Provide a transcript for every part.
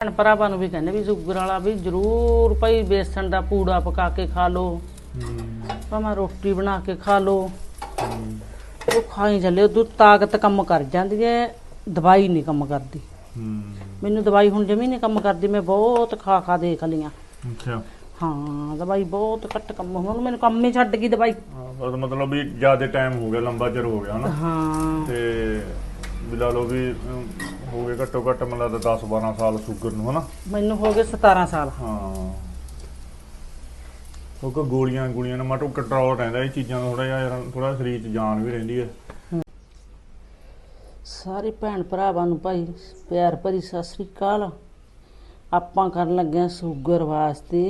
ਭੈਣ ਭਰਾਵਾਂ ਨੂੰ ਵੀ ਕਹਿੰਦੇ ਵੀ ਸ਼ੂਗਰ ਵਾਲਾ ਵੀ ਜ਼ਰੂਰ ਭਾਈ ਬੇਸਣ ਦਾ ਪੂੜਾ ਪਕਾ ਕੇ ਖਾ ਲਓ। ਭਾਵੇਂ ਰੋਟੀ ਬਣਾ ਕੇ ਖਾ ਲਓ। ਉਹ ਖਾਈ ਚੱਲੇ ਉਦੋਂ ਤਾਕਤ ਕੰਮ ਕਰ ਜਾਂਦੀ ਹੈ ਦਵਾਈ ਨਹੀਂ ਕੰਮ ਕਰਦੀ। ਮੈਨੂੰ ਦਵਾਈ ਹੁਣ ਜਮੀ ਨਹੀਂ ਕੰਮ ਕਰਦੀ ਮੈਂ ਬਹੁਤ ਖਾ ਖਾ ਦੇਖ ਅੱਛਾ। ਹਾਂ ਦਵਾਈ ਬਹੁਤ ਘੱਟ ਕੰਮ ਹੁਣ ਮੈਨੂੰ ਕੰਮ ਹੀ ਛੱਡ ਗਈ ਦਵਾਈ। ਮਤਲਬ ਵੀ ਜ਼ਿਆਦਾ ਟਾਈਮ ਹੋ ਗਿਆ ਲੰਬਾ ਚਿਰ ਹੋ ਗਿਆ ਹਨਾ। ਹਾਂ। ਤੇ ਵੀ ਲਾ ਲਓ ਵੀ ਹੋ ਗਏ ਘੱਟੋ ਘੱਟ ਮੈਨੂੰ ਲੱਗਦਾ 10 12 ਸਾਲ ਸ਼ੂਗਰ ਨੂੰ ਹਨਾ? ਮੈਨੂੰ ਹੋ ਗਏ 17 ਸਾਲ। ਹਾਂ। ਉਹ ਕੋ ਗੋਲੀਆਂ ਗੋਲੀਆਂ ਨਾਲ ਮਾਟੋ ਕੰਟਰੋਲ ਰਹਿੰਦਾ ਇਹ ਚੀਜ਼ਾਂ ਦਾ ਥੋੜਾ ਜਿਹਾ ਥੋੜਾ ਸਰੀਰ 'ਚ ਜਾਨ ਵੀ ਰਹਿੰਦੀ ਹੈ ਸਾਰੇ ਭੈਣ ਭਰਾਵਾਂ ਨੂੰ ਭਾਈ ਪਿਆਰ ਭਰੀ ਸਤਿ ਸ੍ਰੀ ਅਕਾਲ। ਆਪਾਂ ਕਰਨ ਲੱਗੇ ਹਾਂ ਸ਼ੂਗਰ ਵਾਸਤੇ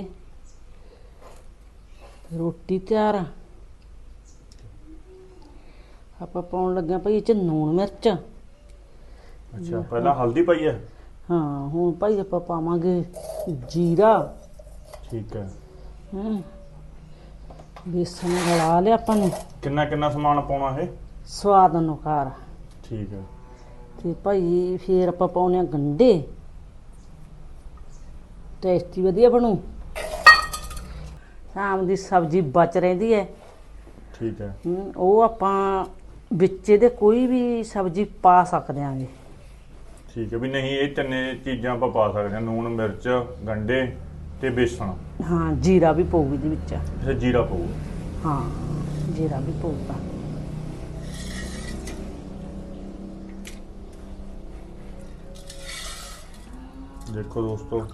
ਰੋਟੀ ਤਿਆਰ ਆ। ਆਪਾਂ ਪਾਉਣ ਲੱਗੇ ਹਾਂ ਭਾਈ ਇਹ ਚ ਨੂਣ ਮਿਰਚ। ਅੱਛਾ ਪਹਿਲਾਂ ਹਲਦੀ ਪਾਈ ਹੈ? ਹਾਂ ਹੁਣ ਭਾਈ ਆਪਾਂ ਪਾਵਾਂਗੇ ਜੀਰਾ। ਠੀਕ ਹੈ। ਹੈਂ ਬੇਸਣ ਰਲਾ ਲਿਆ ਆਪਾਂ ਨੇ। ਕਿੰਨਾ ਕਿੰਨਾ ਸਮਾਨ ਪਾਉਣਾ ਇਹ? ਸਵਾਦ ਅਨੁਸਾਰ। ਠੀਕ ਹੈ। ਤੇ ਭਾਈ ਫੇਰ ਆਪਾਂ ਪਾਉਣੇ ਆ ਗੰਡੇ ਟੇਸਟੀ ਵਧੀਆ ਬਣੂ। ਸ਼ਾਮ ਦੀ ਸਬਜ਼ੀ ਬਚ ਰਹਿੰਦੀ ਹੈ। ਠੀਕ ਹੈ। ਹਮ, ਉਹ ਆਪਾਂ ਵਿੱਚ ਇਹਦੇ ਕੋਈ ਵੀ ਸਬਜ਼ੀ ਪਾ ਸਕਦੇ ਆਂਗੇ। ਠੀਕ ਹੈ ਵੀ ਨਹੀਂ ਇਹ ਤਿੰਨੇ ਚੀਜ਼ਾਂ ਆਪਾਂ ਪਾ ਸਕਦੇ ਹਾਂ ਨੂਣ ਮਿਰਚ ਗੰਡੇ ਤੇ ਬੇਸਣ। ਹਾਂ ਜੀਰਾ ਵੀ ਪਊਗੀ ਇਹਦੇ ਵਿੱਚ। ਤੇ ਜੀਰਾ ਪਾਊਗਾ ਹਾਂ ਜੀਰਾ ਵੀ ਪਊਗਾ। ਦੇਖੋ ਦੋਸਤੋ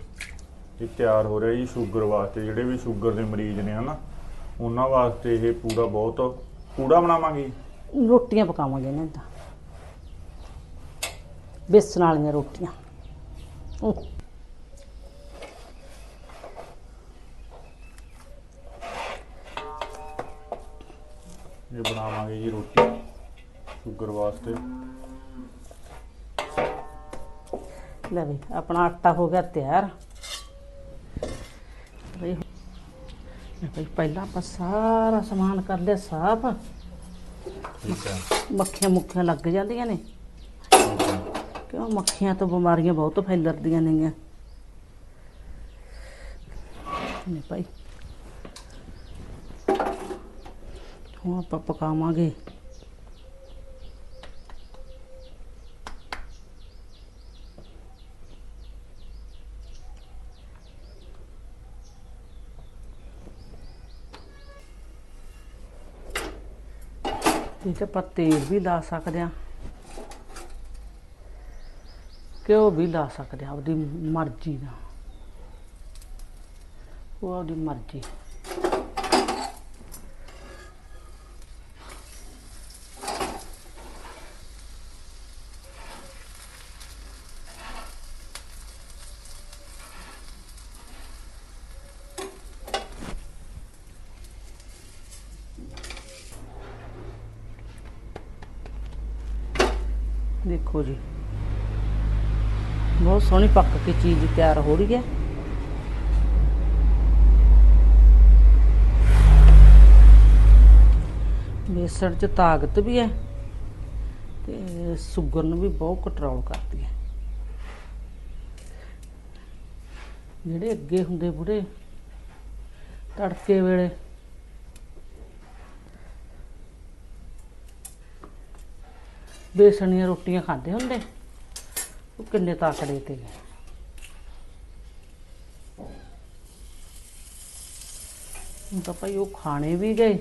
ਇਹ ਤਿਆਰ ਹੋ ਰਿਹਾ ਜੀ ਸ਼ੂਗਰ ਵਾਸਤੇ ਜਿਹੜੇ ਵੀ ਸ਼ੂਗਰ ਦੇ ਮਰੀਜ਼ ਨੇ ਹਨਾ ਉਹਨਾਂ ਵਾਸਤੇ ਇਹ ਪੂਰਾ ਬਹੁਤ ਪੂੜਾ ਬਣਾਵਾਂਗੇ? ਰੋਟੀਆਂ ਪਕਾਵਾਂਗੇ ਇਹਨਾਂ ਦਾ। ਬੇਸਣ ਵਾਲੀਆਂ ਰੋਟੀਆਂ। ਉਹ ਇਹ ਬਣਾਵਾਂਗੇ ਜੀ ਰੋਟੀ ਸ਼ੂਗਰ ਵਾਸਤੇ। ਲੈ ਵੀ ਆਪਣਾ ਆਟਾ ਹੋ ਗਿਆ ਤਿਆਰ। ਬਈ ਲੈ ਬਈ ਪਹਿਲਾਂ ਆਪਾਂ ਸਾਰਾ ਸਮਾਨ ਕਰ ਲਿਆ ਸਾਫ਼। ਠੀਕ ਹੈ। ਮੱਖੀਆਂ ਮੁੱਖੀਆਂ ਲੱਗ ਜਾਂਦੀਆਂ ਨੇ। ਕਿਉਂ ਮੱਖੀਆਂ ਤੋਂ ਬਿਮਾਰੀਆਂ ਬਹੁਤ ਫੈਲਦੀਆਂ ਨੇਗੀਆਂ? ਨੇ ਭਾਈ। ਹੁਣ ਆਪਾਂ ਪਕਾਵਾਂਗੇ। ਇਹ ਤੇ ਆਪਾਂ ਤੇਲ ਵੀ ਲਾ ਸਕਦੇ ਆ ਘਿਓ ਵੀ ਲਾ ਸਕਦੇ ਆ? ਆਪਦੀ ਮਰਜ਼ੀ ਦਾ ਉਹ ਆਪਦੀ ਮਰਜ਼ੀ। ਦੇਖੋ ਜੀ। ਬਹੁਤ ਸੋਹਣੀ ਪੱਕ ਕੇ ਚੀਜ਼ ਤਿਆਰ ਹੋ ਰਹੀ ਹੈ। ਬੇਸਣ 'ਚ ਤਾਕਤ ਵੀ ਹੈ ਤੇ ਸ਼ੂਗਰ ਨੂੰ ਵੀ ਬਹੁਤ ਕੰਟਰੋਲ ਕਰਦੀ ਹੈ। ਜਿਹੜੇ ਅੱਗੇ ਹੁੰਦੇ ਬੁੜੇ ਤੜਕੇ ਵੇਲੇ ਬੇਸਣ ਦੀਆਂ ਰੋਟੀਆਂ ਖਾਂਦੇ ਹੁੰਦੇ। ਉਹ ਕਿੰਨੇ ਤਾਕੜੇ ਤੇ ਗਏ ਹੁਣ ਤਾਂ ਭਾਈ ਉਹ ਖਾਣੇ ਵੀ ਗਏ।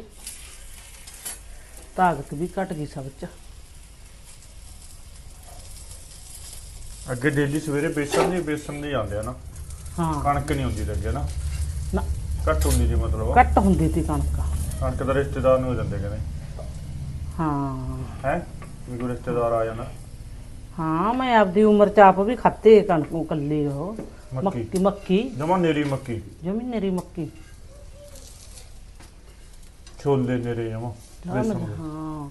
ਤਾਕਤ ਵੀ ਘਟ ਗਈ ਸਭ ਚ। ਅੱਗੇ ਡੇਲੀ ਸਵੇਰੇ ਬੇਸਣ ਦੀ ਬੇਸਣ ਦੀ ਆਉਂਦੇ ਆ ਨਾ। ਹਾਂ। ਕਣਕ ਨਹੀਂ ਹੁੰਦੀ ਅੱਗੇ ਨਾ। ਨਾ। ਘੱਟ ਹੁੰਦੀ ਸੀ ਮਤਲਬ। ਘੱਟ ਹੁੰਦੀ ਸੀ ਕਣਕ। ਕਣਕ ਦਾ ਰਿਸ਼ਤੇਦਾਰ ਨੂੰ ਹੋ ਜਾਂਦੇ ਕਹਿੰਦੇ। ਹਾਂ। ਹੈ? ਵੀ ਕੋਈ ਰਿਸ਼ਤੇਦਾਰ ਆ ਜਾਂਦਾ। ਹਾਂ ਮੈਂ ਆਪਦੀ ਉਮਰ ਚ ਆਪ ਵੀ ਖਾਤੇ ਕਣਕੋਂ ਕੱਲੀ ਉਹ। ਮੱਕੀ। ਮੱਕੀ ਮੱਕੀ। ਜਮਾ ਨੇਰੀ ਮੱਕੀ। ਜਮੀ ਨੇਰੀ ਮੱਕੀ। ਛੋਲੇ ਨੇਰੇ ਜਮਾ ਹਾਂ ਮੈਂ-। ਹਾਂ।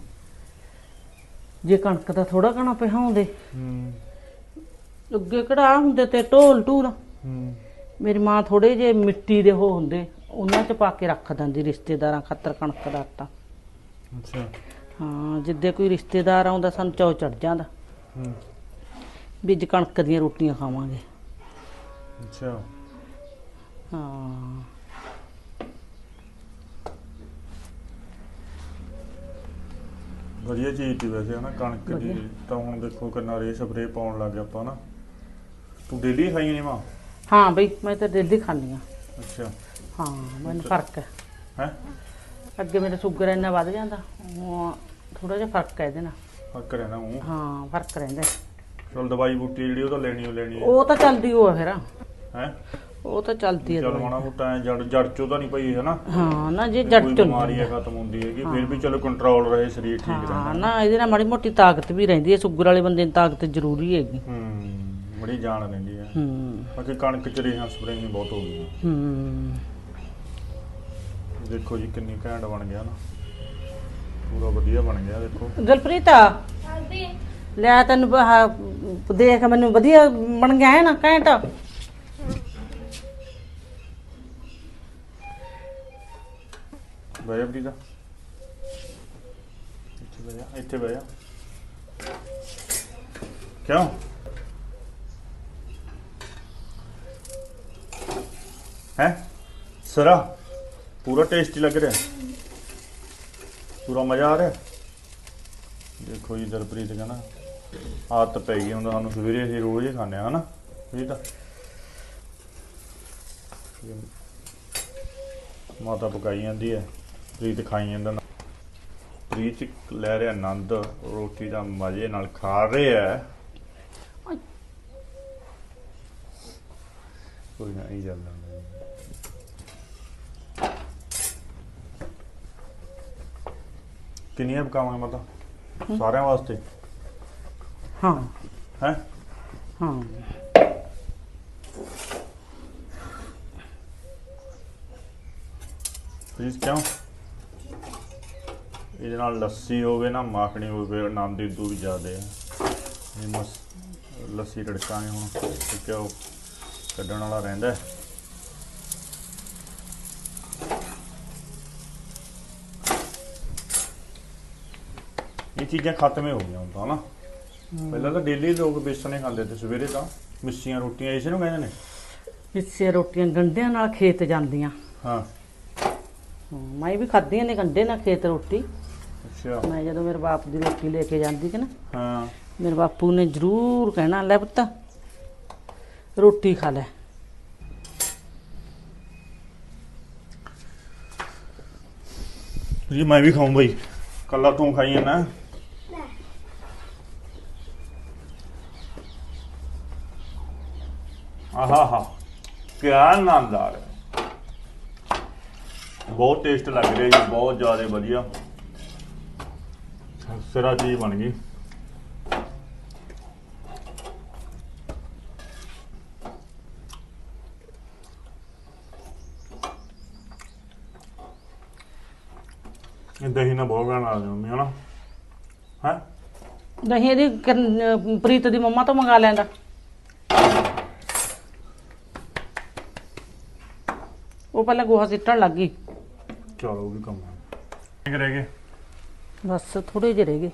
ਜੇ ਕਣਕ ਦਾ ਥੋੜਾ ਘਣਾ ਪਿਹਾਉਂਦੇ ਹੂੰ। ਅੱਗੇ ਕਿਹੜਾ ਹੁੰਦੇ ਤੇ ਢੋਲ ਢੂਲ। ਹੂੰ। ਮੇਰੀ ਮਾਂ ਥੋੜੇ ਜੇ ਮਿੱਟੀ ਦੇ ਉਹ ਹੁੰਦੇ ਉਹਨਾਂ ਚ ਪਾ ਕੇ ਰੱਖ ਦਿੰਦੀ ਰਿਸ਼ਤੇਦਾਰਾਂ ਖਾਤਰ ਕਣਕ ਦਾ ਆਟਾ। ਅੱਛਾ। ਹਾਂ ਜਿੱਦੇ ਕੋਈ ਰਿਸ਼ਤੇਦਾਰ ਆਉਂਦਾ ਸਾਨੂੰ ਚੌ ਚੜ ਜਾਂਦਾ। ਹੂੰ ਵੀ ਅੱਜ ਕਣਕ ਦੀਆਂ ਰੋਟੀਆਂ ਖਾਵਾਂਗੇ। ਅੱਛਾ। ਹਾਂ। ਵਧੀਆ ਚੀਜ਼ ਦੀ ਵੈਸੇ ਹਨਾ ਕਣਕ ਦੀ। ਤਾਂ ਹੁਣ ਦੇਖੋ ਕਿੰਨਾ ਰੇ ਸਪਰੇ ਪਾਉਣ ਲੱਗ ਗਿਆ ਆਪਾਂ ਨਾ ਤੂੰ ਡੇਲੀ ਖਾਈ ਨਹੀਂ ਮਾਂ? ਹਾਂ ਬਈ ਮੈਂ ਤਾਂ ਡੇਲੀ ਖਾਂਦੀ ਆ ਅੱਛਾ। ਹਾਂ ਮੈਨੂੰ ਫ਼ਰਕ ਹੈ। ਹੈ? ਅੱਗੇ ਮੇਰਾ ਸ਼ੂਗਰ ਇੰਨਾ ਵੱਧ ਜਾਂਦਾ ਥੋੜਾ ਜਿਹਾ ਫ਼ਰਕ ਹੈ ਇਹਦੇ ਨਾਲ। ਫ਼ਰਕ ਰਹਿਣਾ ਉਹ ਹਾਂ ਫ਼ਰਕ ਰਹਿੰਦਾ ਚਲ ਦਵਾਈ ਬੂਟੀ ਜਿਹੜੀ ਉਹ ਤਾਂ ਲੈਣੀ ਓ ਲੈਣੀ ਹੈ ਉਹ ਤਾਂ ਚੱਲਦੀ ਉਹ ਆ ਫਿਰ। ਹੈ? ਉਹ ਤਾਂ ਚੱਲਦੀ ਹੈ ਚਲ। ਮਾਣਾ ਮੋਟਾ ਐਂ ਜੜ ਜੜ ਚੋਂ ਤਾਂ ਨਹੀਂ ਪਈ ਹੈ ਨਾ ਹਾਂ ਨਾ ਜੇ ਕੋਈ ਜੱਟ ਚੁੰਦੀ ਬਿਮਾਰੀ ਹੈ ਖਤਮ ਹੁੰਦੀ ਹੈਗੀ ਫਿਰ ਵੀ ਚਲੋ ਕੰਟਰੋਲ ਰਹੇ ਸਰੀਰ ਠੀਕ ਹਾਂ ਰਹਿੰਦਾ। ਨਾ ਇਹਦੇ ਨਾਲ ਮਾੜੀ ਮੋਟੀ ਤਾਕਤ ਵੀ ਰਹਿੰਦੀ ਹੈ ਸ਼ੂਗਰ ਵਾਲੇ ਬੰਦੇ ਨੂੰ ਤਾਕਤ ਜ਼ਰੂਰੀ ਹੈਗੀ। ਹੂੰ ਬੜੀ ਜਾਨ ਰਹਿੰਦੀ ਹੈ ਹੂੰ। ਬਾਕੀ ਕਣਕ ਚ ਰੇਹਾਂ ਸਪਰੇਆਂ ਬਹੁਤ ਹੋ ਗਈਆਂ। ਹੂੰ। ਦੇਖੋ ਜੀ ਕਿੰਨੀ ਘੈਂਟ ਬਣ ਗਿਆ ਨਾ। ਪੂਰਾ ਵਧੀਆ ਬਣ ਗਿਆ ਦੇਖੋ। ਦਿਲਪ੍ਰੀਤ ਲੈ ਤੈਨੂੰ ਆਹ ਦੇਖ ਮੈਨੂੰ ਵਧੀਆ ਬਣ ਗਿਆ ਹੈ ਨਾ ਘੈਂਟ। ਬਹਿ ਜਾ ਪ੍ਰੀਤਾ ਇੱਥੇ ਬਹਿ ਜਾ ਇੱਥੇ ਬਹਿ ਜਾ। ਕਿਉਂ? ਹੈ? ਸਰਾ ਪੂਰਾ ਟੇਸਟੀ ਲੱਗ ਰਿਹਾ। ਪੂਰਾ ਮਜ਼ਾ ਆ ਰਿਹਾ। ਦੇਖੋ ਜੀ ਦਰਪ੍ਰੀਤ ਕਹਿੰਦਾ ਆਦਤ ਪੈ ਗਈ ਹੁੰਦਾ ਸਾਨੂੰ ਸਵੇਰੇ ਅਸੀਂ ਰੋਜ਼ ਹੀ ਖਾਂਦੇ ਆ ਹਨਾ? ਇਹ ਤਾਂ ਮਾਤਾ ਪਕਾਈ ਜਾਂਦੀ ਹੈ ਪ੍ਰੀਤ ਖਾਈ ਜਾਂਦਾ। ਪ੍ਰੀਤ ਲੈ ਰਿਹਾ ਆਨੰਦ ਰੋਟੀ ਦਾ ਮਜ਼ੇ ਨਾਲ ਖਾ ਰਿਹਾ ਕੋਈ ਨਾ ਹੀ ਚੱਲਦਾ ਕਿੰਨੀਆਂ ਪਕਾਵਾਂਗੇ ਮਾਤਾ ਸਾਰਿਆਂ ਵਾਸਤੇ? ਹਾਂ। ਹੈ? ਹਾਂ। ਪਲੀਜ਼ ਕਿਉਂ? ਇਹਦੇ ਨਾਲ ਲੱਸੀ ਹੋਵੇ ਨਾ ਮਾਖਣੀ ਹੋਵੇ ਆਨੰਦ ਹੀ ਦੂਰ ਜ਼ਿਆਦੇ ਆ। ਇਹ ਮਸ ਲੱਸੀ ਰੜਕਾਂਗੇ ਹੁਣ ਕਿਉਂ ਕੱਢਣ ਵਾਲਾ ਰਹਿੰਦਾ। ਹੈ। ਇਹ ਚੀਜ਼ਾਂ ਖਤਮ ਹੀ ਹੋ ਗਈਆਂ ਹੁਣ ਤਾਂ ਨਾ ਪਹਿਲਾਂ ਤਾਂ ਡੇਲੀ ਲੋਕ ਬੇਸਣੇ ਖਾਂਦੇ ਤੇ ਸਵੇਰੇ ਤਾਂ ਮਿੱਸੀਆਂ ਰੋਟੀਆਂ ਇਸੇ ਨੂੰ ਕਹਿੰਦੇ ਨੇ। ਮਿੱਸੇ ਰੋਟੀਆਂ ਗੰਢਿਆਂ ਨਾਲ ਖੇਤ ਜਾਂਦੀਆਂ। ਹਾਂ। ਹਾਂ, ਮੈਂ ਵੀ ਖਾਧੀਆਂ ਨੇ ਗੰਢੇ ਨਾਲ ਖੇਤ ਰੋਟੀ। ਅੱਛਾ। ਮੈਂ ਜਦੋਂ ਮੇਰੇ ਬਾਪ ਦੀ ਰੋਟੀ ਲੈ ਕੇ ਜਾਂਦੀ ਸੀ ਨਾ ਹਾਂ। ਮੇਰੇ ਬਾਪੂ ਨੇ ਜ਼ਰੂਰ ਕਹਿਣਾ ਲੈ ਪੁੱਤ ਰੋਟੀ ਖਾ ਲੈ। ਜੀ ਮੈਂ ਵੀ ਖਾਉਂ ਬਈ। ਕੱਲਾ ਤੂੰ ਖਾਈ ਨਾ ਆਹਾ ਕਿਆ ਆਨੰਦ ਆ ਰਿਹਾ ਬਹੁਤ ਟੇਸਟ ਲੱਗ ਰਿਹਾ ਜੀ, ਬਹੁਤ ਜ਼ਿਆਦਾ ਵਧੀਆ। ਸਿਰਾ ਚੀਜ਼ ਬਣ ਗਈ। ਦਹੀਂ ਨਾਲ ਬਹੁਤ ਗਾਣਾ ਆ ਜਾਂਦੀ ਹੈ ਨਾ। ਹੈ? ਦਹੀਂ ਇਹਦੀ ਕਰਨ- ਪ੍ਰੀਤ ਦੀ ਮੰਮਾ ਤੋਂ ਮੰਗਾ ਲੈਂਦਾ। ਉਹ ਪਹਿਲਾਂ ਗੋਹਾ ਸਿੱਟਣ ਲੱਗ ਗਈ। ਚਲੋ ਉਹ ਵੀ ਕੰਮ ਹੈ। ਠੀਕ ਰਹਿ ਗਏ? ਬਸ ਥੋੜੇ ਜਿਹੇ ਰਹਿ ਗਏ।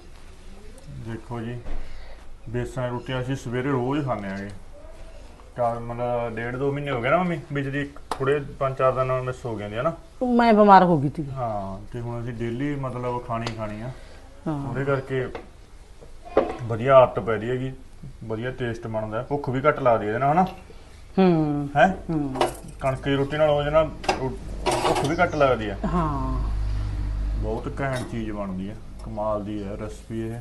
ਦੇਖੋ ਜੀ ਬੇਸਣ ਦੀ ਰੋਟੀ ਅਸੀਂ ਸਵੇਰੇ ਰੋਜ਼ ਖਾਂਦੇ ਆਂਗੇ। ਚਾਰ ਮਤਲਬ ਡੇਢ ਦੋ ਮਹੀਨੇ ਹੋ ਗਏ ਨਾ ਮੰਮੀ ਵਿੱਚ ਦੀ ਥੋੜੇ ਪੰਜ ਚਾਰ ਦਿਨ ਮਿਸ ਹੋ ਗਏ ਨੇ। ਹਨਾ ਮੈਂ ਬਿਮਾਰ ਹੋ ਗਈ ਸੀ। ਹਾਂ ਤੇ ਹੁਣ ਅਸੀਂ ਡੇਲੀ ਮਤਲਬ ਖਾਣੀ ਖਾਣੀ ਆ। ਹਾਂ। ਉਹਦੇ ਕਰਕੇ ਵਧੀਆ ਆਦਤ ਪੈ ਰਹੀ ਹੈਗੀ ਵਧੀਆ ਟੇਸਟ ਬਣਦਾ। ਭੁੱਖ ਵੀ ਘੱਟ ਲੱਗਦੀ ਇਹਦੇ ਨਾਲ ਹਨਾ? ਹੂੰ। ਹੈ? ਹੂੰ ਕਣਕ ਦੀ ਰੋਟੀ ਨਾਲ ਨਾਲ ਰੋ- ਭੁੱਖ ਵੀ ਘੱਟ ਲੱਗਦੀ ਹੈ ਹਾਂ। ਬਹੁਤ ਘੈਂਟ ਚੀਜ਼ ਬਣਦੀ ਹੈ ਕਮਾਲ ਦੀ ਹੈ ਰੈਸਪੀ ਇਹ।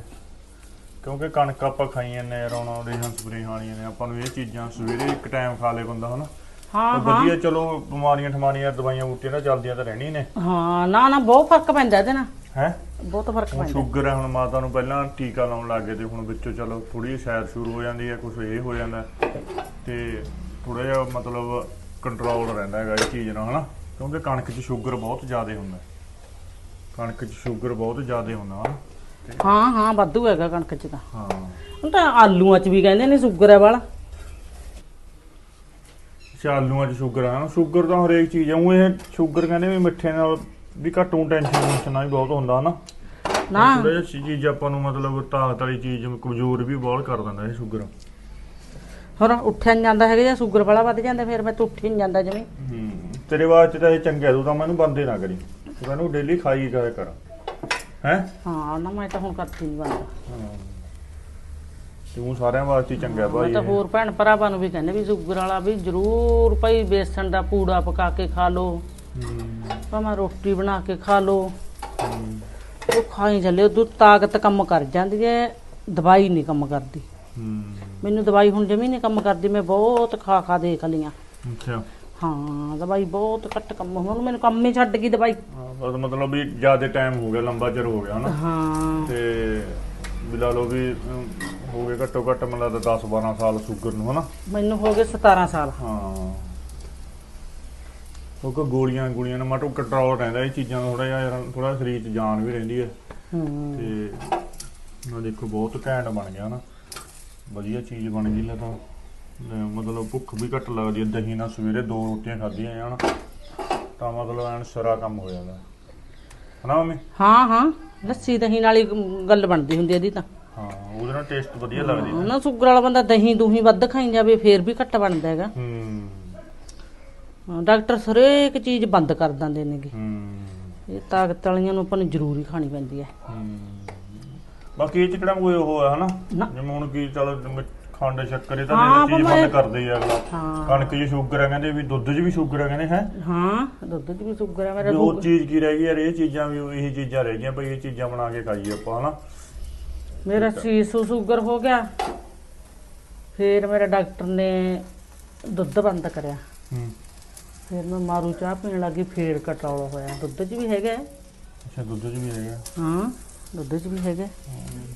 ਕਿਉਂਕਿ ਕਣਕ ਆਪਾਂ ਖਾਈ ਜਾਂਦੇ ਯਾਰ ਹੁਣ ਉਹਦੇ ਹਾਂ ਸਪਰੇ ਖਾਣੀਆਂ ਨੇ ਆਪਾਂ ਨੂੰ ਇਹ ਚੀਜ਼ਾਂ ਸਵੇਰੇ ਇੱਕ ਟਾਈਮ ਖਾ ਲੇ ਬੰਦਾ ਹਨਾ? ਹਾਂ ਹਾਂ। ਵਧੀਆ ਚਲੋ ਬਿਮਾਰੀਆਂ ਠਮਾਰੀਆਂ ਦਵਾਈਆਂ ਬੂਟੀਆਂ ਤਾਂ ਚੱਲਦੀਆਂ ਤਾਂ ਰਹਿਣੀ ਨੇ। ਹਾਂ ਨਾ ਨਾ ਬਹੁਤ ਫ਼ਰਕ ਪੈਂਦਾ ਇਹਦੇ ਨਾਲ। ਹੈ? ਬਹੁਤ ਫ਼ਰਕ ਪੈਂਦਾ। ਸ਼ੂਗਰ ਹੈ ਹੁਣ ਮਾਤਾ ਨੂੰ ਪਹਿਲਾਂ ਟੀਕਾ ਲਾਉਣ ਲੱਗ ਤੇ ਹੁਣ ਵਿੱਚੋਂ ਚਲੋ ਥੋੜੀ ਸੈਰ ਸ਼ੁਰੂ ਹੋ ਜਾਂਦੀ ਹੈ ਕੁਝ ਇਹ ਹੋ ਜਾਂਦਾ। ਤੇ ਥੋੜਾ ਜਿਹਾ ਮਤਲਬ ਕੰਟਰੋਲ ਰਹਿੰਦਾ ਹੈਗਾ ਇਹ ਚੀਜ਼ ਨਾਲ ਹਨਾ? ਕਿਉਂਕਿ ਕਣਕ 'ਚ ਸ਼ੂਗਰ ਬਹੁਤ ਜ਼ਿਆਦਾ ਹੁੰਦਾ ਕਣਕ 'ਚ ਸ਼ੂਗਰ ਬਹੁਤ ਜ਼ਿਆਦਾ ਹੁੰਦਾ ਹਾਂ ਹਾਂ ਵਾਧੂ ਹੈਗਾ ਕਣਕ ਚ ਤਾਂ। ਹਾਂ। ਹੁਣ ਤਾਂ ਆਲੂਆਂ ਚ ਵੀ ਕਹਿੰਦੇ ਨੇ ਸ਼ੂਗਰ ਹੈ ਵਾਲਾ। ਅੱਛਾ ਆਲੂਆਂ 'ਚ ਸ਼ੂਗਰ ਆ ਸ਼ੂਗਰ ਤਾਂ ਹਰੇਕ ਚੀਜ਼ ਆ ਉਹ ਇਹ ਸ਼ੂਗਰ ਕਹਿੰਦੇ ਵੀ ਮਿੱਠੇ ਨਾਲ ਵੀ ਘੱਟੂ ਟੈਨਸ਼ਨ ਟੈਨਸ਼ਨ ਵੀ ਬਹੁਤ ਹੁੰਦਾ ਹਨਾ? ਨਾ। ਥੋੜਾ ਜਿਹਾ ਚੀਜ਼ ਆਪਾਂ ਨੂੰ ਮਤਲਬ ਤਾਕਤ ਵਾਲੀ ਚੀਜ਼ ਕਮਜ਼ੋਰ ਵੀ ਬਹੁਤ ਕਰ ਦਿੰਦਾ ਇਹ ਸ਼ੂਗਰ ਹੋਰ ਉੱਠਿਆ ਨੀ ਜਾਂਦਾ ਹੈਗਾ ਜਾਂ ਸ਼ੂਗਰ ਵਾਲਾ ਵੱਧ ਜਾਂਦਾ ਫਿਰ ਮੈਂ ਤਾਂ ਉੱਠ ਹੀ ਨਹੀਂ ਜਾਂਦਾ ਜਿਵੇਂ। ਹੂੰ ਤੇਰੇ ਵਾਸਤੇ ਤਾਂ ਇਹ ਚੰਗਾ ਤੂੰ ਤਾਂ ਮੈਨੂੰ ਬੰਦੇ ਨਾ ਕਰੀ। ਤੂੰ ਡੇਲੀ ਖਾਈ ਕਰਿਆ ਕਰ। ਹੈ? ਹਾਂ ਨਾ ਮੈਂ ਤਾਂ ਹੁਣ ਕਰਦੀ ਨਹੀਂ ਬੰਦਾ। ਤੂੰ ਸਾਰਿਆਂ ਵਾਸਤੇ ਹੀ ਚੰਗਾ ਮੈਂ ਭਾਈ ਤਾਂ। ਹੋਰ ਭੈਣ ਭਰਾਵਾਂ ਨੂੰ ਵੀ ਕਹਿੰਦੇ ਵੀ ਸ਼ੂਗਰ ਵਾਲਾ ਵੀ ਜ਼ਰੂਰ ਭਾਈ ਬੇਸਣ ਦਾ ਪੂੜਾ ਪਕਾ ਕੇ ਖਾ ਲਓ। ਹੂੰ, ਭਾਵੇਂ ਰੋਟੀ ਬਣਾ ਕੇ ਖਾ ਲਓ। ਉਹ ਖਾਈ ਚੱਲੇ ਉਦੋਂ ਤਾਕਤ ਕੰਮ ਕਰ ਜਾਂਦੀ ਹੈ ਦਵਾਈ ਨਹੀਂ ਕੰਮ ਕਰਦੀ। ਹੂੰ। ਮੈਨੂੰ ਦਵਾਈ ਹੁਣ ਜਮੀ ਨਹੀਂ ਕੰਮ ਕਰਦੀ ਮੈਂ ਬਹੁਤ ਖਾ ਖਾ ਦੇਖ ਲਈਆਂ। ਅੱਛਾ। ਹਾਂ ਦਵਾਈ ਬਹੁਤ ਘੱਟ ਕੰਮ ਹੁਣ ਮੈਨੂੰ ਕੰਮ ਹੀ ਛੱਡ ਗਈ ਦਵਾਈ। ਹਾਂ, ਬਸ ਮਤਲਬ ਵੀ ਜ਼ਿਆਦਾ ਟਾਈਮ ਹੋ ਗਿਆ ਲੰਬਾ ਚਿਰ ਹੋ ਗਿਆ ਹਨਾ? ਹਾਂ। ਤੇ ਵੀ ਲਾ ਵੀ ਅਮ, ਹੋ ਗਏ ਘੱਟੋ ਘੱਟ ਮੈਨੂੰ ਲੱਗਦਾ 10 12 ਸਾਲ ਸ਼ੂਗਰ ਨੂੰ ਹਨਾ? ਮੈਨੂੰ ਹੋ ਗਏ 17 ਸਾਲ। ਹਾਂ। ਉਹ ਕੋ ਗੋਲੀਆਂ ਗੋਲੀਆਂ ਨਾਲ ਮਾਟੋ ਕੰਟਰੋਲ ਰਹਿੰਦਾ ਇਹ ਚੀਜ਼ਾਂ ਦਾ ਥੋੜਾ ਜਿਹਾ ਯਾਰ ਥੋੜਾ ਸਰੀਰ 'ਚ ਜਾਨ ਵੀ ਰਹਿੰਦੀ ਹੈ। ਹੂੰ। ਤੇ ਨਾ ਦੇਖੋ ਬਹੁਤ ਘੈਂਟ ਬਣ ਗਿਆ ਨਾ ਵਧੀਆ ਚੀਜ਼ ਬਣ ਗਈ ਲੈ ਤਾਂ। ਲੈ ਮਤਲਬ ਭੁੱਖ ਵੀ ਘੱਟ ਲੱਗਦੀ ਹੈ ਦਹੀਂ ਨਾਲ ਸਵੇਰੇ ਦੋ ਰੋਟੀਆਂ ਖਾਧੀਆਂ ਜਾਣ ਤਾਂ ਮਤਲਬ ਐਨ ਸਰਾ ਕੰਮ ਹੋ ਜਾਂਦਾ। ਹਨਾ ਮੰਮੀ? ਹਾਂ ਹਾਂ ਲੱਸੀ ਦਹੀਂ ਨਾਲ ਹੀ ਗੱਲ ਬਣਦੀ ਹੁੰਦੀ ਇਹਦੀ ਤਾਂ। ਹਾਂ ਉਹਦੇ ਨਾਲ ਟੇਸਟ ਵਧੀਆ ਲੱਗਦੀ ਹੈ ਨਾ ਸ਼ੂਗਰ ਵਾਲਾ ਬੰਦਾ ਦਹੀਂ ਦੂਹੀ ਵੱਧ ਖਾਈ ਜਾਵੇ ਫੇਰ ਵੀ ਘੱਟ ਬਣਦਾ ਹੈਗਾ। ਹੂੰ। ਹਾਂ, ਡਾਕਟਰ ਹਰੇਕ ਚੀਜ਼ ਬੰਦ ਕਰ ਦਿੰਦੇ ਨੇਗੇ। ਹੂੰ। ਇਹ ਤਾਕਤ ਵਾਲੀਆਂ ਨੂੰ ਆਪਾਂ ਨੂੰ ਜ਼ਰੂਰੀ ਖਾਣੀ ਪੈਂਦੀ ਹੈ ਹੂੰ। ਬਾਕੀ ਇਹ ਚ ਕਿਹੜਾ ਕੋਈ ਉਹ ਹੈ ਹਨਾ। ਜਿਵੇਂ ਹੁਣ ਕੀ ਚਲੋ ਖੰਡ ਸ਼ੱਕਰ ਇਹ ਤਾਂ ਹਾਂ, ਚੀਜ਼ ਬੰਦ ਕਰਦੇ ਆ ਅਗਲਾ। ਹਾਂ। ਕਣਕ 'ਚ ਸ਼ੂਗਰ ਹੈ ਕਹਿੰਦੇ ਵੀ ਦੁੱਧ 'ਚ ਵੀ ਸ਼ੂਗਰ ਹੈ ਕਹਿੰਦੇ ਹੈ? ਹਾਂ ਦੁੱਧ 'ਚ ਵੀ ਸ਼ੂਗਰ ਹੈ ਮੇਰਾ ਉਹ ਚੀਜ਼ ਕੀ ਰਹਿ ਗਈ ਯਾਰ ਇਹ ਚੀਜ਼ਾਂ ਵੀ ਇਹੀ ਚੀਜ਼ਾਂ ਰਹਿ ਗਈਆਂ ਭਈ ਇਹ ਚੀਜ਼ਾਂ ਬਣਾ ਕੇ ਖਾਈਏ ਆਪਾਂ ਹਨਾ? ਮੇਰਾ ਸੀਸੂ ਸ਼ੂਗਰ ਹੋ ਗਿਆ। ਫਿਰ ਮੇਰੇ ਡਾਕਟਰ ਨੇ ਦੁੱਧ ਬੰਦ ਕਰਿਆ। ਹੂੰ। ਫਿਰ ਮੈਂ ਮਾਰੂ ਚਾਹ ਪੀਣ ਲੱਗੀ ਫੇਰ ਕੰਟਰੋਲ ਹੋਇਆ। ਦੁੱਧ 'ਚ ਵੀ ਹੈਗਾ। ਹੈ। ਅੱਛਾ ਦੁੱਧ 'ਚ ਵੀ ਹੈਗਾ। ਹਾਂ। ਦੁੱਧ 'ਚ ਵੀ ਹੈਗਾ।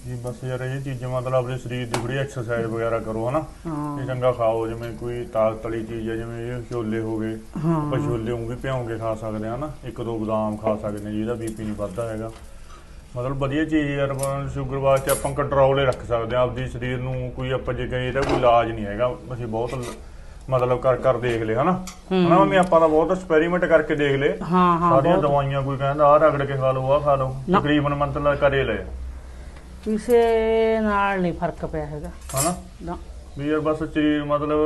ਜੀ ਬਸ ਯਾਰ ਇਹ ਚੀਜ਼ਾਂ ਮਤਲਬ ਆਪਣੇ ਸਰੀਰ ਦੀ ਥੋੜੀ ਐਕਸਰਸਾਈਜ਼ ਵਗੈਰਾ ਕਰੋ ਹਨਾ? ਹਾਂ। ਚੰਗਾ ਖਾਓ ਜਿਵੇਂ ਕੋਈ ਤਾਕਤ ਵਾਲੀ ਚੀਜ਼ ਹੈ ਜਿਵੇਂ ਇਹ ਛੋਲੇ ਹੋ ਗਏ। ਆਪਾਂ ਛੋਲੇ ਉਹ ਵੀ ਭਿਉਂ ਕੇ ਖਾ ਸਕਦੇ ਆ ਨਾ ਇੱਕ ਦੋ ਬਦਾਮ ਖਾ ਸਕਦੇ ਨੇ ਜਿਹਦਾ ਬੀਪੀ ਨਹੀਂ ਵੱਧਦਾ ਹੈਗਾ। ਮਤਲਬ ਵਧੀਆ ਚੀਜ਼ ਯਾਰ ਸ਼ੂਗਰ ਵਾਸਤੇ ਆਪਾਂ ਕੰਟਰੋਲ ਹੀ ਰੱਖ ਸਕਦੇ ਆ ਆਪਦੀ ਸਰੀਰ ਨੂੰ ਕੋਈ ਆਪਾਂ ਜੇ ਕਹੇ ਇਹਦਾ ਕੋਈ ਇਲਾਜ ਨਹੀਂ ਹੈਗਾ। ਅਸੀਂ ਬਹੁਤ ਮਤਲਬ ਕਰ ਕਰ ਦੇਖ ਲਏ ਹਨਾ? ਹਨਾ ਮੰਮੀ ਆਪਾਂ ਤਾਂ ਬਹੁਤ ਐਕਸਪੈਰੀਮੈਂਟ ਕਰਕੇ ਦੇਖ ਲਏ ਹਾਂ ਹਾਂ ਸਾਰੀਆਂ ਦਵਾਈਆਂ ਕੋਈ ਕਹਿੰਦਾ ਆਹ ਰਗੜ ਕੇ ਖਾ ਲਓ ਆਹ ਖਾ ਲਓ। ਤਕਰੀਬਨ ਮਤਲਬ ਕਰੇ ਲਏ ਕਿਸੇ ਨਾਲ ਨਹੀਂ ਫ਼ਰਕ ਪਿਆ ਹੈਗਾ। ਹਨਾ? ਨਾ। ਵੀ ਯਾਰ ਬਸ ਸਰੀਰ ਮਤਲਬ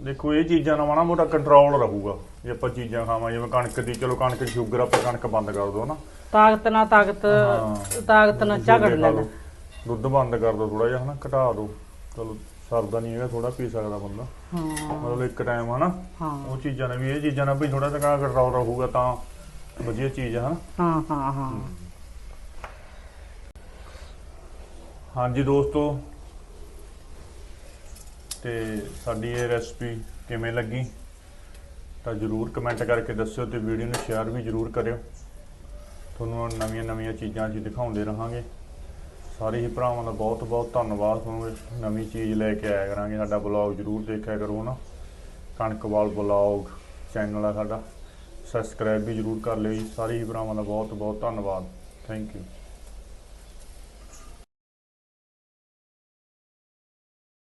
ਦੇਖੋ ਇਹ ਚੀਜ਼ਾਂ ਨਾਲ ਮਾੜਾ ਮੋਟਾ ਕੰਟਰੋਲ ਰਹੂਗਾ। ਜੇ ਆਪਾਂ ਚੀਜ਼ਾਂ ਖਾਵਾਂ ਜਿਵੇਂ ਕਣਕ ਦੀ ਚਲੋ ਕਣਕ ਦੀ ਸ਼ੂਗਰ ਆਪਾਂ ਕਣਕ ਬੰਦ ਕਰ ਦੋ ਨਾ ਤਾਕਤ ਨਾਲ ਤਾਕਤ। ਤਾਕਤ ਨਾਲ ਝਗੜ ਲੈਣਾ ਲਓ। ਦੁੱਧ ਬੰਦ ਕਰ ਦੋ ਥੋੜਾ ਜਿਹਾ ਹਨਾ? ਘਟਾ ਦੋ। ਚਲੋ। ਸਰਦਾ ਨਹੀਂ ਹੈਗਾ ਥੋੜਾ ਪੀ ਸਕਦਾ ਬੰਦਾ। ਹਾਂ। ਮਤਲਬ ਇੱਕ ਟਾਈਮ ਹਨਾ? ਹਾਂ। ਉਹ ਚੀਜ਼ਾਂ ਨੇ ਵੀ ਇਹ ਚੀਜ਼ਾਂ ਨਾਲ ਵੀ ਥੋੜਾ ਜਿਹਾ ਕੰਟਰੋਲ ਰਹੂਗਾ ਤਾਂ ਵਧੀਆ ਚੀਜ਼ ਹੈ ਹਨਾ? ਹਾਂ ਹਾਂ ਹਾਂ। ਹਾਂਜੀ ਦੋਸਤੋ ਤੇ ਸਾਡੀ ਇਹ ਰੈਸਪੀ ਕਿਵੇਂ ਲੱਗੀ? ਤਾਂ ਜਰੂਰ ਕਮੈਂਟ ਕਰਕੇ ਦੱਸਿਓ ਤੇ ਵੀਡੀਓ ਨੂੰ ਸ਼ੇਅਰ ਵੀ ਜਰੂਰ ਕਰਿਓ। ਤੁਹਾਨੂੰ ਨਵੀਆਂ ਨਵੀਆਂ ਚੀਜ਼ਾਂ ਅਸੀਂ ਦਿਖਾਉਂਦੇ ਰਹਾਂਗੇ। ਸਾਰੇ ਹੀ ਭਰਾਵਾਂ ਦਾ ਬਹੁਤ ਬਹੁਤ ਧੰਨਵਾਦ ਤੁਹਾਨੂੰ ਇੱਕ ਨਵੀਂ ਚੀਜ਼ ਲੈ ਕੇ ਆਇਆ ਕਰਾਂਗੇ। ਸਾਡਾ ਬਲੌਗ ਜਰੂਰ ਦੇਖਿਆ ਕਰੋ ਨਾ। ਕਣਕਵਾਲ ਬਲੌਗ ਚੈਨਲ ਆ ਸਾਡਾ। ਸਬਸਕ੍ਰਾਈਬ ਵੀ ਜਰੂਰ ਕਰ ਲਿਓ ਜੀ। ਸਾਰੇ ਹੀ ਭਰਾਵਾਂ ਦਾ ਬਹੁਤ ਬਹੁਤ ਧੰਨਵਾਦ। Thank you